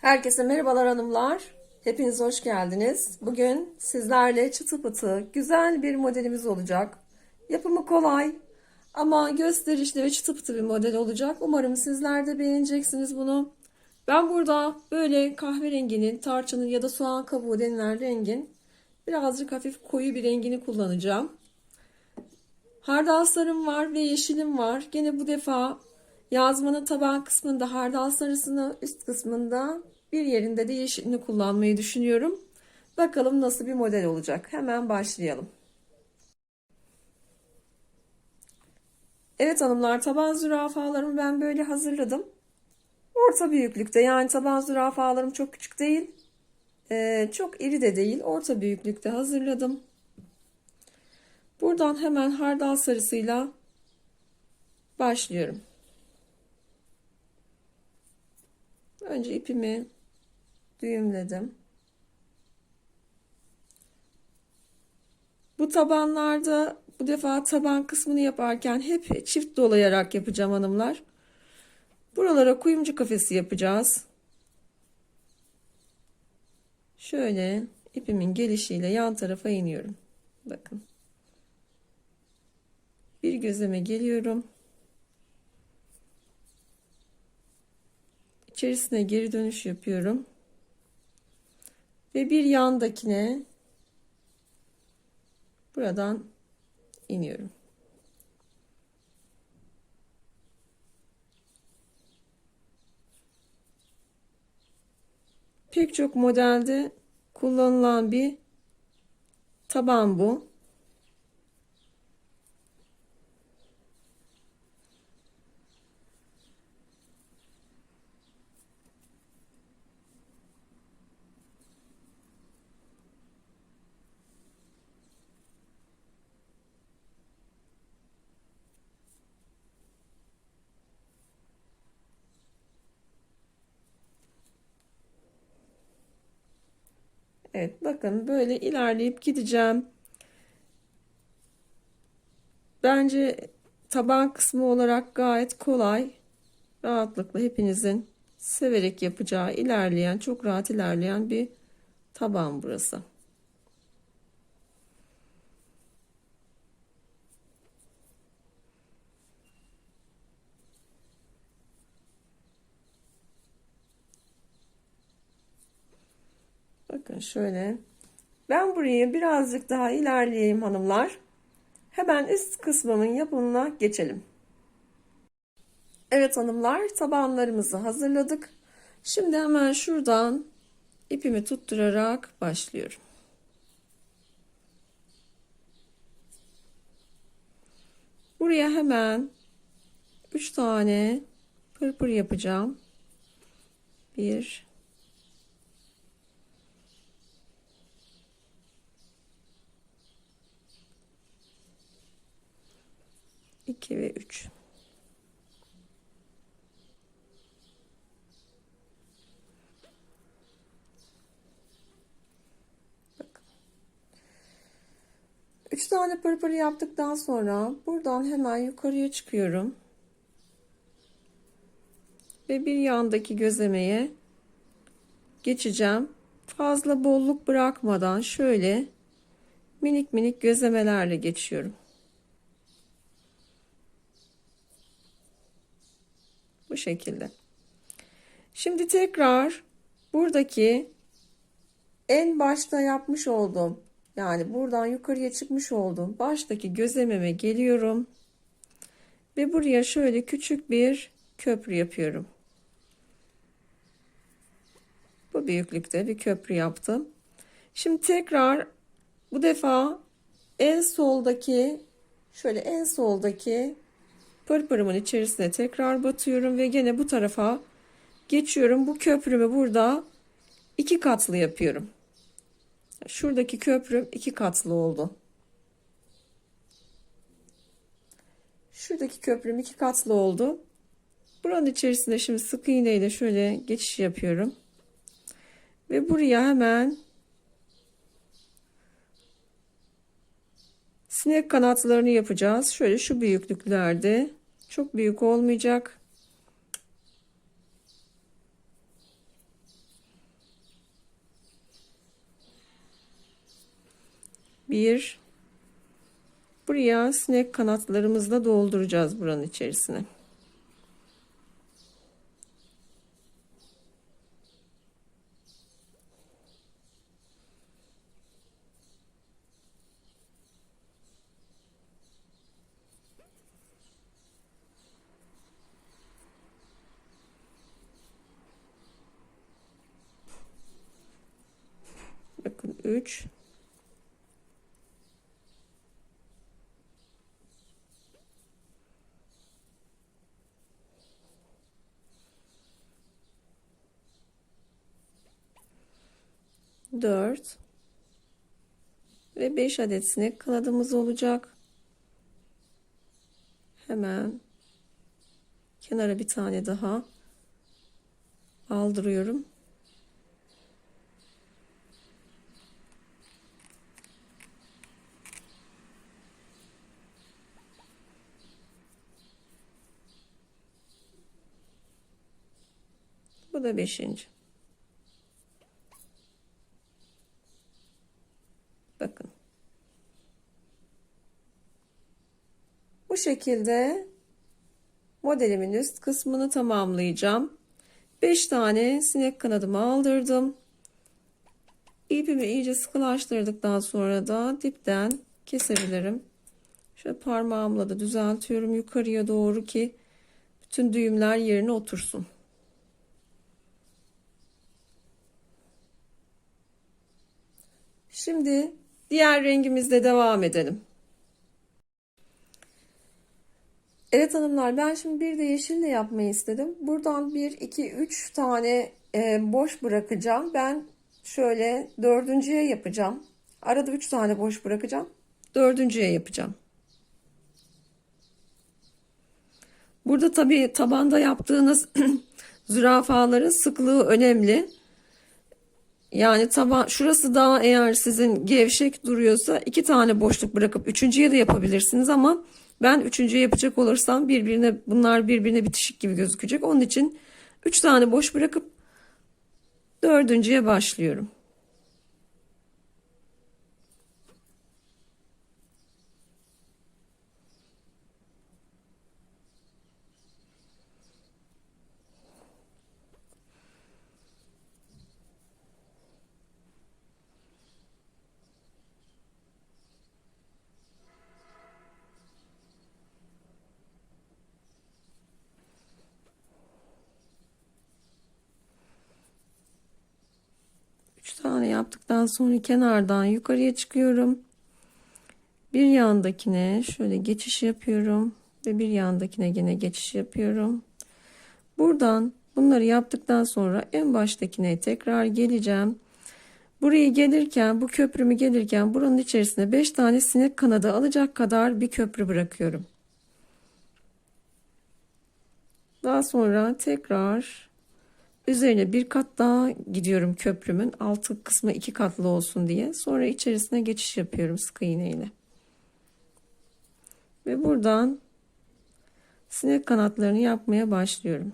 Herkese merhabalar hanımlar. Hepiniz hoş geldiniz. Bugün sizlerle çıtı pıtı güzel bir modelimiz olacak. Yapımı kolay ama gösterişli ve çıtı pıtı bir model olacak. Umarım sizler de beğeneceksiniz bunu. Ben burada böyle kahverenginin, tarçının ya da soğan kabuğu denilen rengin birazcık hafif koyu bir rengini kullanacağım. Hardal sarım var ve yeşilim var. Gene bu defa yazmanın taban kısmında hardal sarısını, üst kısmında bir yerinde de yeşilini kullanmayı düşünüyorum. Bakalım nasıl bir model olacak. Hemen başlayalım. Evet hanımlar taban zürafalarımı ben böyle hazırladım. Orta büyüklükte yani taban zürafalarım çok küçük değil. Ee, çok iri de değil. Orta büyüklükte hazırladım. Buradan hemen hardal sarısıyla başlıyorum. Önce ipimi düğümledim. Bu tabanlarda bu defa taban kısmını yaparken hep çift dolayarak yapacağım hanımlar. Buralara kuyumcu kafesi yapacağız. Şöyle ipimin gelişiyle yan tarafa iniyorum. Bakın. Bir gözeme geliyorum. İçerisine geri dönüş yapıyorum. Ve bir yandakine buradan iniyorum. Pek çok modelde kullanılan bir taban bu. Evet bakın böyle ilerleyip gideceğim. Bence taban kısmı olarak gayet kolay. Rahatlıkla hepinizin severek yapacağı, ilerleyen, çok rahat ilerleyen bir taban burası. Bakın şöyle. Ben burayı birazcık daha ilerleyeyim hanımlar. Hemen üst kısmının yapımına geçelim. Evet hanımlar tabanlarımızı hazırladık. Şimdi hemen şuradan ipimi tutturarak başlıyorum. Buraya hemen 3 tane pırpır yapacağım. 1 2 ve 3. Bakın. 3 tane pırpır yaptıktan sonra buradan hemen yukarıya çıkıyorum. Ve bir yandaki gözlemeye geçeceğim. Fazla bolluk bırakmadan şöyle minik minik gözlemelerle geçiyorum. Şekilde. Şimdi tekrar buradaki en başta yapmış olduğum yani buradan yukarıya çıkmış olduğum baştaki gözlememe geliyorum. Ve buraya şöyle küçük bir köprü yapıyorum. Bu büyüklükte bir köprü yaptım. Şimdi tekrar bu defa en soldaki şöyle en soldaki pırpırımın içerisine tekrar batıyorum ve gene bu tarafa geçiyorum. Bu köprümü burada iki katlı yapıyorum. Şuradaki köprüm iki katlı oldu. Şuradaki köprüm iki katlı oldu. Buranın içerisinde şimdi sık iğne ile şöyle geçiş yapıyorum. Ve buraya hemen sinek kanatlarını yapacağız. Şöyle şu büyüklüklerde. Çok büyük olmayacak. Bir buraya sinek kanatlarımızla dolduracağız buranın içerisine. 3 4 ve 5 adet sinek kanadımız olacak. Hemen kenara bir tane daha aldırıyorum. Bu da beşinci. Bakın. Bu şekilde modelimin üst kısmını tamamlayacağım. 5 tane sinek kanadımı aldırdım. İpimi iyice sıkılaştırdıktan sonra da dipten kesebilirim. Şöyle parmağımla da düzeltiyorum yukarıya doğru ki bütün düğümler yerine otursun. Şimdi diğer rengimizle devam edelim. Evet hanımlar ben şimdi bir de yeşille yapmayı istedim. Buradan 1, 2, 3 tane e, boş bırakacağım. Ben şöyle dördüncüye yapacağım. Arada 3 tane boş bırakacağım. Dördüncüye yapacağım. Burada tabii tabanda yaptığınız zürafaların sıklığı önemli. Yani taban şurası daha eğer sizin gevşek duruyorsa iki tane boşluk bırakıp üçüncüye de yapabilirsiniz ama ben üçüncüye yapacak olursam birbirine bunlar birbirine bitişik gibi gözükecek. Onun için üç tane boş bırakıp dördüncüye başlıyorum. Üç tane yaptıktan sonra kenardan yukarıya çıkıyorum. Bir yandakine şöyle geçiş yapıyorum ve bir yandakine yine geçiş yapıyorum. Buradan bunları yaptıktan sonra en baştakine tekrar geleceğim. Buraya gelirken bu köprümü gelirken buranın içerisine 5 tane sinek kanadı alacak kadar bir köprü bırakıyorum. Daha sonra tekrar üzerine bir kat daha gidiyorum köprümün altı kısmı iki katlı olsun diye. Sonra içerisine geçiş yapıyorum sık iğne ile. Ve buradan sinek kanatlarını yapmaya başlıyorum.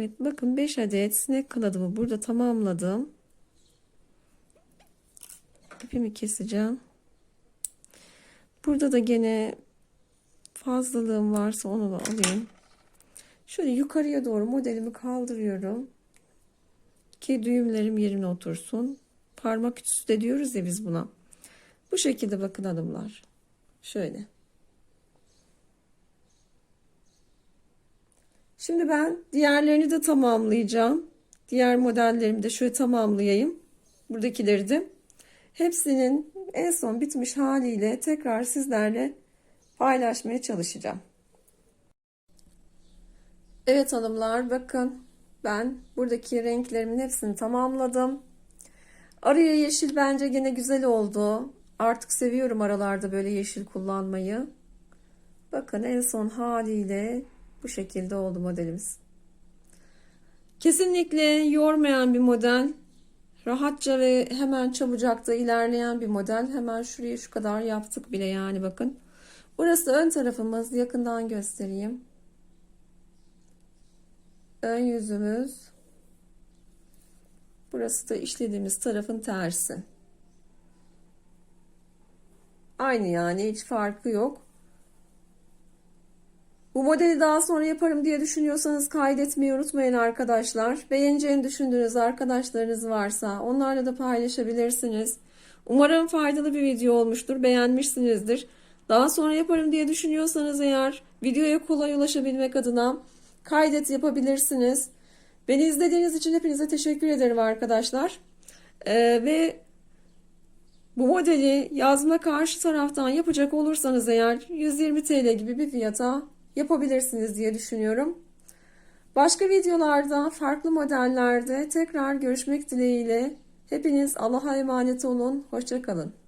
Evet bakın 5 adet sinek kanadımı burada tamamladım. İpimi keseceğim. Burada da gene fazlalığım varsa onu da alayım. Şöyle yukarıya doğru modelimi kaldırıyorum. Ki düğümlerim yerine otursun. Parmak ütüsü de diyoruz ya biz buna. Bu şekilde bakın hanımlar. Şöyle. Şimdi ben diğerlerini de tamamlayacağım. Diğer modellerimi de şöyle tamamlayayım. Buradakileri de. Hepsinin en son bitmiş haliyle tekrar sizlerle paylaşmaya çalışacağım. Evet hanımlar bakın ben buradaki renklerimin hepsini tamamladım. Araya yeşil bence gene güzel oldu. Artık seviyorum aralarda böyle yeşil kullanmayı. Bakın en son haliyle bu şekilde oldu modelimiz. Kesinlikle yormayan bir model. Rahatça ve hemen çabucak da ilerleyen bir model. Hemen şuraya şu kadar yaptık bile yani bakın. Burası ön tarafımız. Yakından göstereyim. Ön yüzümüz. Burası da işlediğimiz tarafın tersi. Aynı yani hiç farkı yok. Bu modeli daha sonra yaparım diye düşünüyorsanız kaydetmeyi unutmayın arkadaşlar. Beğeneceğini düşündüğünüz arkadaşlarınız varsa onlarla da paylaşabilirsiniz. Umarım faydalı bir video olmuştur. Beğenmişsinizdir. Daha sonra yaparım diye düşünüyorsanız eğer videoya kolay ulaşabilmek adına kaydet yapabilirsiniz. Beni izlediğiniz için hepinize teşekkür ederim arkadaşlar. Ee, ve bu modeli yazma karşı taraftan yapacak olursanız eğer 120 TL gibi bir fiyata yapabilirsiniz diye düşünüyorum. Başka videolarda, farklı modellerde tekrar görüşmek dileğiyle. Hepiniz Allah'a emanet olun. Hoşçakalın.